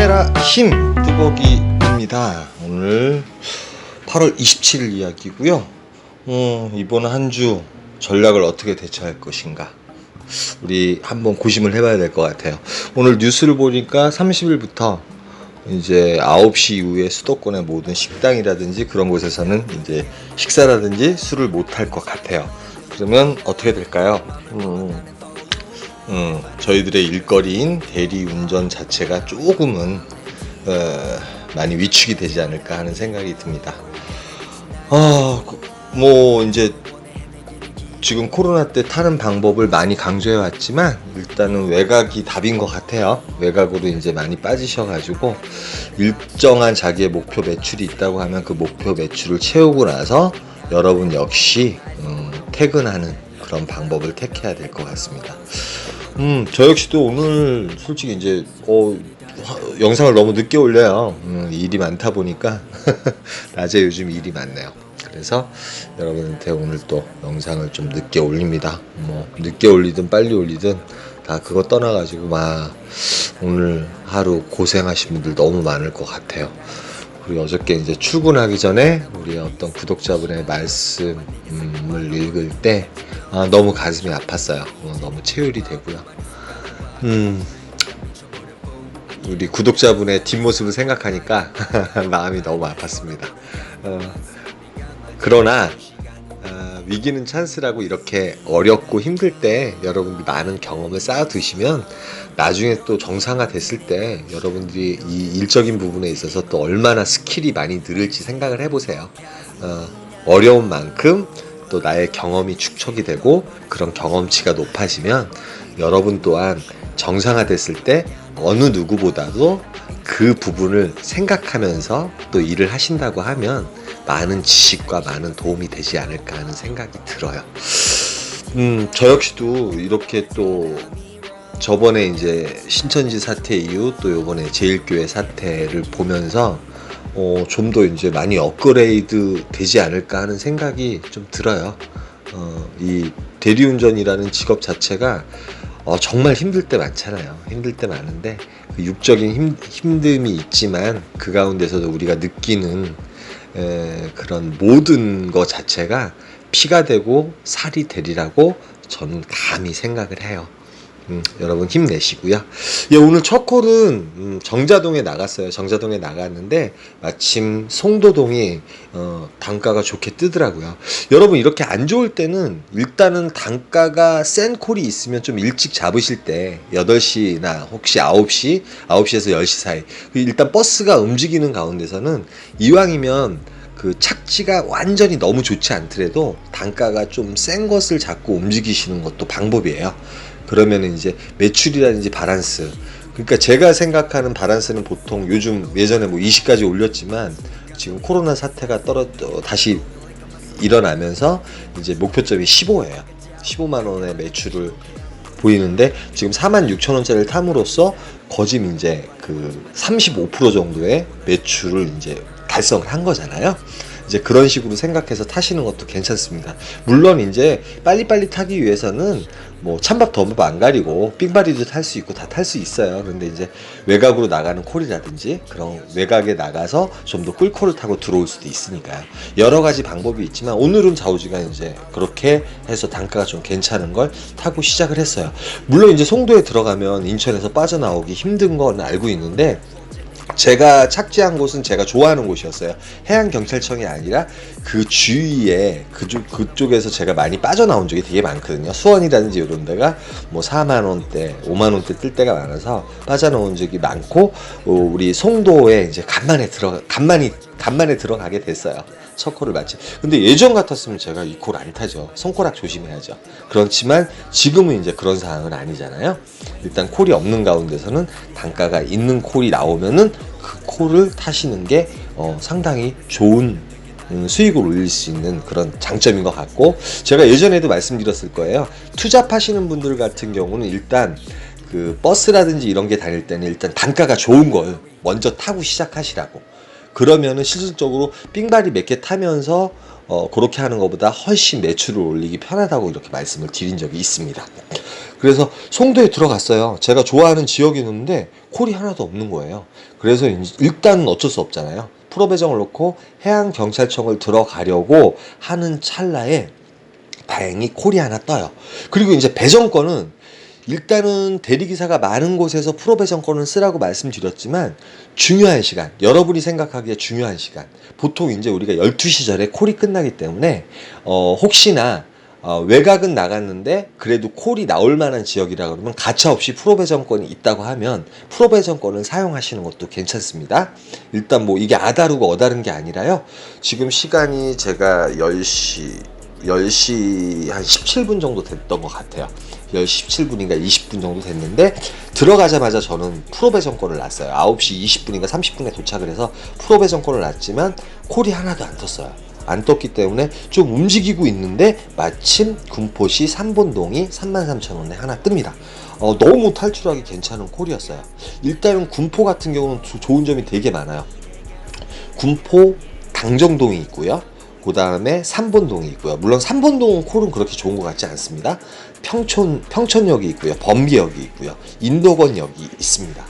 힘내라 힘 뚜벅이입니다. 오늘 8월 27일 이야기고요. 어, 이번 한 주 전략을 어떻게 대처할 것인가 우리 한번 고심을 해봐야 될 것 같아요. 오늘 뉴스를 보니까 30일부터 이제 9시 이후에 수도권의 모든 식당이라든지 그런 곳에서는 이제 식사라든지 술을 못 할 것 같아요. 그러면 어떻게 될까요? 음, 음, 저희들의 일거리인 대리 운전 자체가 조금은 어, 많이 위축이 되지 않을까 하는 생각이 듭니다. 아, 그, 뭐 이제 지금 코로나 때 타는 방법을 많이 강조해 왔지만 일단은 외곽이 답인 것 같아요. 외곽으로 이제 많이 빠지셔가지고 일정한 자기의 목표 매출이 있다고 하면 그 목표 매출을 채우고 나서 여러분 역시 음, 퇴근하는 그런 방법을 택해야 될 것 같습니다. 음, 저 역시도 오늘 솔직히 이제 어, 화- 영상을 너무 늦게 올려요. 음, 일이 많다 보니까 낮에 요즘 일이 많네요. 그래서 여러분한테 오늘 또 영상을 좀 늦게 올립니다. 뭐 늦게 올리든 빨리 올리든 다 그거 떠나가지고 막 오늘 하루 고생하신 분들 너무 많을 것 같아요. 그리고 어저께 이제 출근하기 전에 우리 어떤 구독자분의 말씀을 읽을 때 아, 너무 가슴이 아팠어요. 어, 너무 체열이 되고요. 음, 우리 구독자분의 뒷모습을 생각하니까 마음이 너무 아팠습니다. 어, 그러나 아, 위기는 찬스라고 이렇게 어렵고 힘들 때 여러분들이 많은 경험을 쌓아 두시면 나중에 또 정상화 됐을 때 여러분들이 이 일적인 부분에 있어서 또 얼마나 스킬이 많이 늘을지 생각을 해보세요. 어, 어려운 만큼 또 나의 경험이 축적이 되고 그런 경험치가 높아지면 여러분 또한 정상화 됐을 때 어느 누구보다도 그 부분을 생각하면서 또 일을 하신다고 하면 많은 지식과 많은 도움이 되지 않을까 하는 생각이 들어요. 음, 저 역시도 이렇게 또 저번에 이제 신천지 사태 이후 또 요번에 제일교회 사태를 보면서 어, 좀 더 이제 많이 업그레이드 되지 않을까 하는 생각이 좀 들어요. 어, 이 대리운전이라는 직업 자체가 어, 정말 힘들 때 많잖아요. 힘들 때 많은데 그 육적인 힘, 힘듦이 있지만 그 가운데서도 우리가 느끼는 에, 그런 모든 것 자체가 피가 되고 살이 되리라고 저는 감히 생각을 해요. 음, 여러분 힘내시고요. 예, 오늘 첫 콜은 음, 정자동에 나갔어요. 정자동에 나갔는데 마침 송도동이 어, 단가가 좋게 뜨더라고요. 여러분 이렇게 안 좋을 때는 일단은 단가가 센 콜이 있으면 좀 일찍 잡으실 때 8시나 혹시 9시, 9시에서 10시 사이 그 일단 버스가 움직이는 가운데서는 이왕이면 그 착지가 완전히 너무 좋지 않더라도 단가가 좀 센 것을 잡고 움직이시는 것도 방법이에요. 그러면 이제 매출이라든지 바란스. 그러니까 제가 생각하는 바란스는 보통 요즘 예전에 뭐 20까지 올렸지만 지금 코로나 사태가 떨어 어, 다시 일어나면서 이제 목표점이 15예요. 15만 원의 매출을 보이는데 지금 4만 6천 원짜리를 탐으로써 거짐 이제 그 35% 정도의 매출을 이제 달성을 한 거잖아요. 이제 그런 식으로 생각해서 타시는 것도 괜찮습니다. 물론 이제 빨리빨리 타기 위해서는 뭐 찬밥 더밥 안 가리고 삥바리도 탈 수 있고 다 탈 수 있어요. 그런데 이제 외곽으로 나가는 콜이라든지 그런 외곽에 나가서 좀 더 꿀콜을 타고 들어올 수도 있으니까요. 여러 가지 방법이 있지만 오늘은 좌우지간 이제 그렇게 해서 단가가 좀 괜찮은 걸 타고 시작을 했어요. 물론 이제 송도에 들어가면 인천에서 빠져나오기 힘든 건 알고 있는데 제가 착지한 곳은 제가 좋아하는 곳이었어요. 해양경찰청이 아니라 그 주위에 그쪽, 그쪽에서 제가 많이 빠져나온 적이 되게 많거든요. 수원이라든지 이런 데가 뭐 4만원대, 5만원대 뜰 때가 많아서 빠져나온 적이 많고, 어, 우리 송도에 이제 간만에 들어, 간만에, 간만에 들어가게 됐어요. 첫 콜을 마치. 근데 예전 같았으면 제가 이 콜 안 타죠. 손가락 조심해야죠. 그렇지만 지금은 이제 그런 상황은 아니잖아요. 일단 콜이 없는 가운데서는 단가가 있는 콜이 나오면은 그 콜을 타시는 게 어, 상당히 좋은 음, 수익을 올릴 수 있는 그런 장점인 것 같고 제가 예전에도 말씀드렸을 거예요. 투잡하시는 분들 같은 경우는 일단 그 버스라든지 이런 게 다닐 때는 일단 단가가 좋은 걸 먼저 타고 시작하시라고. 그러면은 실질적으로 삥바리 몇개 타면서 어, 그렇게 하는 것보다 훨씬 매출을 올리기 편하다고 이렇게 말씀을 드린 적이 있습니다. 그래서 송도에 들어갔어요. 제가 좋아하는 지역이었는데 콜이 하나도 없는 거예요. 그래서 일단은 어쩔 수 없잖아요. 프로 배정을 놓고 해양 경찰청을 들어가려고 하는 찰나에 다행히 콜이 하나 떠요. 그리고 이제 배정권은 일단은 대리기사가 많은 곳에서 프로 배정권을 쓰라고 말씀드렸지만 중요한 시간, 여러분이 생각하기에 중요한 시간. 보통 이제 우리가 12시 전에 콜이 끝나기 때문에 어, 혹시나 어, 외곽은 나갔는데 그래도 콜이 나올 만한 지역이라 그러면 가차 없이 프로 배정권이 있다고 하면 프로 배정권을 사용하시는 것도 괜찮습니다. 일단 뭐 이게 아다르고 어다른 게 아니라요. 지금 시간이 제가 10시 10시 한 17분 정도 됐던 것 같아요. 10시 17분인가 20분 정도 됐는데 들어가자마자 저는 프로 배정권을 놨어요. 9시 20분인가 30분에 도착을 해서 프로 배정권을 놨지만 콜이 하나도 안 떴어요. 안 떴기 때문에 좀 움직이고 있는데 마침 군포시 3본동이 33,000원에 하나 뜹니다. 어, 너무 탈출하기 괜찮은 콜이었어요. 일단은 군포 같은 경우는 조- 좋은 점이 되게 많아요. 군포 당정동이 있고요. 그 다음에 삼본동이 있고요. 물론 삼본동 콜은 그렇게 좋은 것 같지 않습니다. 평촌 평촌역이 있고요. 범기역이 있고요. 인도건역이 있습니다.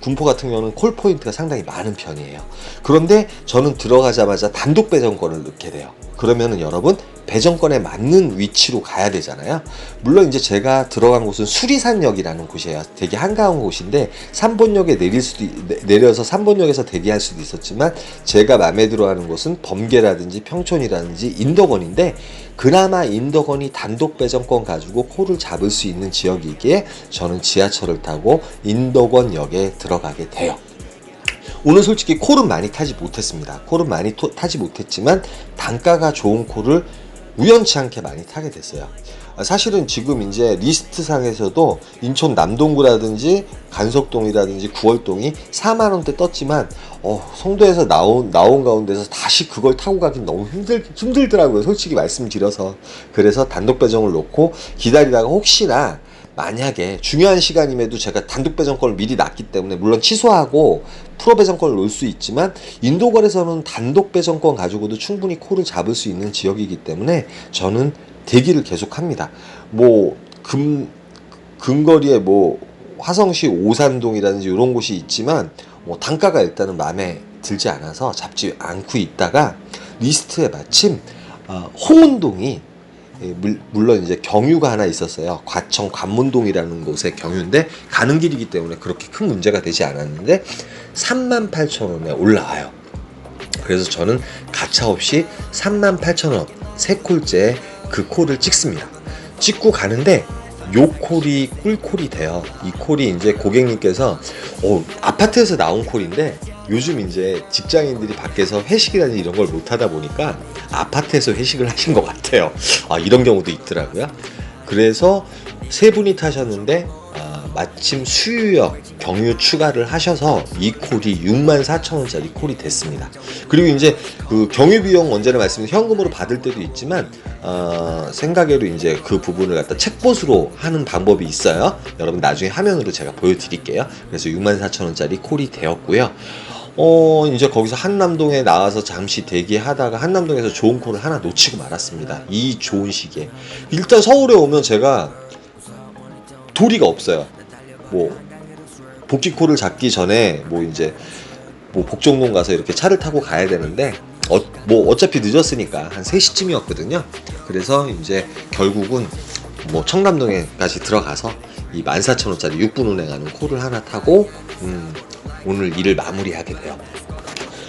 군포 같은 경우는 콜 포인트가 상당히 많은 편이에요. 그런데 저는 들어가자마자 단독 배정권을 넣게 돼요. 그러면은 여러분 배정권에 맞는 위치로 가야 되잖아요. 물론 이제 제가 들어간 곳은 수리산역이라는 곳이에요. 되게 한가한 곳인데 3번역에 내릴 수도 내려서 3번역에서 대기할 수도 있었지만 제가 마음에 들어하는 곳은 범계라든지 평촌이라든지 인덕원인데 그나마 인덕원이 단독 배정권 가지고 코를 잡을 수 있는 지역이기에 저는 지하철을 타고 인덕원역에 들어가게 돼요. 오늘 솔직히 콜은 많이 타지 못했습니다. 콜은 많이 토- 타지 못했지만 단가가 좋은 콜을 우연치 않게 많이 타게 됐어요. 아, 사실은 지금 이제 리스트상에서도 인천 남동구라든지 간석동이라든지 구월동이 4만 원대 떴지만 어, 송도에서 나온 나온 가운데서 다시 그걸 타고 가긴 너무 힘들 힘들더라고요. 솔직히 말씀드려서 그래서 단독 배정을 놓고 기다리다가 혹시나 만약에 중요한 시간임에도 제가 단독 배정권을 미리 놨기 때문에 물론 취소하고 프로 배정권을 놓을 수 있지만 인도거에서는 단독 배정권 가지고도 충분히 코를 잡을 수 있는 지역이기 때문에 저는 대기를 계속합니다. 뭐 금 근거리에 뭐 화성시 오산동이라든지 이런 곳이 있지만 뭐 단가가 일단은 마음에 들지 않아서 잡지 않고 있다가 리스트에 마침 어, 홍은동이 예, 물- 물론 이제 경유가 하나 있었어요. 과청 관문동이라는 곳의 경유인데 가는 길이기 때문에 그렇게 큰 문제가 되지 않았는데 3만 8천 원에 올라와요. 그래서 저는 가차 없이 3만 8천 원세 콜째 그 콜을 찍습니다. 찍고 가는데 요 콜이 꿀콜이 돼요. 이 콜이 이제 고객님께서 어, 아파트에서 나온 콜인데 요즘 이제 직장인들이 밖에서 회식이라든지 이런 걸 못 하다 보니까 아파트에서 회식을 하신 것 같아요. 아, 이런 경우도 있더라고요. 그래서 세 분이 타셨는데 아, 마침 수유역 경유 추가를 하셔서 이 콜이 6만 4천 원짜리 콜이 됐습니다. 그리고 이제 그 경유 비용 언제나 말씀드린 현금으로 받을 때도 있지만 어, 생각외로 이제 그 부분을 갖다 책봇으로 하는 방법이 있어요. 여러분 나중에 화면으로 제가 보여드릴게요. 그래서 6만 4천 원짜리 콜이 되었고요. 어, 이제 거기서 한남동에 나와서 잠시 대기하다가 한남동에서 좋은 콜을 하나 놓치고 말았습니다. 이 좋은 시기에. 일단 서울에 오면 제가 도리가 없어요. 뭐, 복지콜을 잡기 전에 뭐 이제 뭐 복정동 가서 이렇게 차를 타고 가야 되는데 어, 뭐 어차피 늦었으니까 한 3시쯤이었거든요. 그래서 이제 결국은 뭐 청남동에까지 들어가서 이 14,000원짜리 6분 운행하는 콜을 하나 타고 음, 오늘 일을 마무리하게 돼요.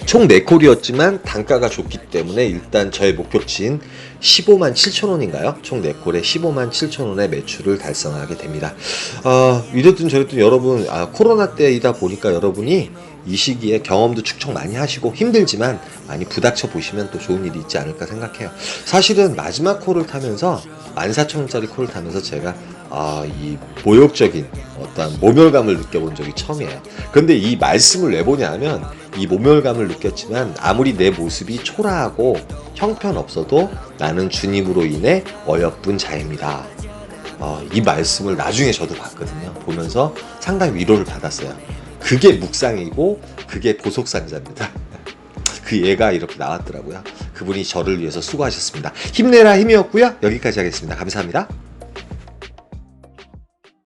총 4콜이었지만 단가가 좋기 때문에 일단 저의 목표치인 15만 7천 원인가요? 총 4콜에 15만 7천 원의 매출을 달성하게 됩니다. 아, 이랬든 저랬든 여러분, 아, 코로나 때이다 보니까 여러분이 이 시기에 경험도 축적 많이 하시고 힘들지만 많이 부닥쳐 보시면 또 좋은 일이 있지 않을까 생각해요. 사실은 마지막 콜을 타면서 14,000원짜리 콜을 타면서 제가 아, 이 모욕적인 어떤 모멸감을 느껴본 적이 처음이에요. 근데 이 말씀을 왜 보냐면 이 모멸감을 느꼈지만 아무리 내 모습이 초라하고 형편없어도 나는 주님으로 인해 어여쁜 자입니다. 어, 이 말씀을 나중에 저도 봤거든요. 보면서 상당히 위로를 받았어요. 그게 묵상이고 그게 보석상자입니다. 그 예가 이렇게 나왔더라고요. 그분이 저를 위해서 수고하셨습니다. 힘내라 힘이었고요. 여기까지 하겠습니다. 감사합니다.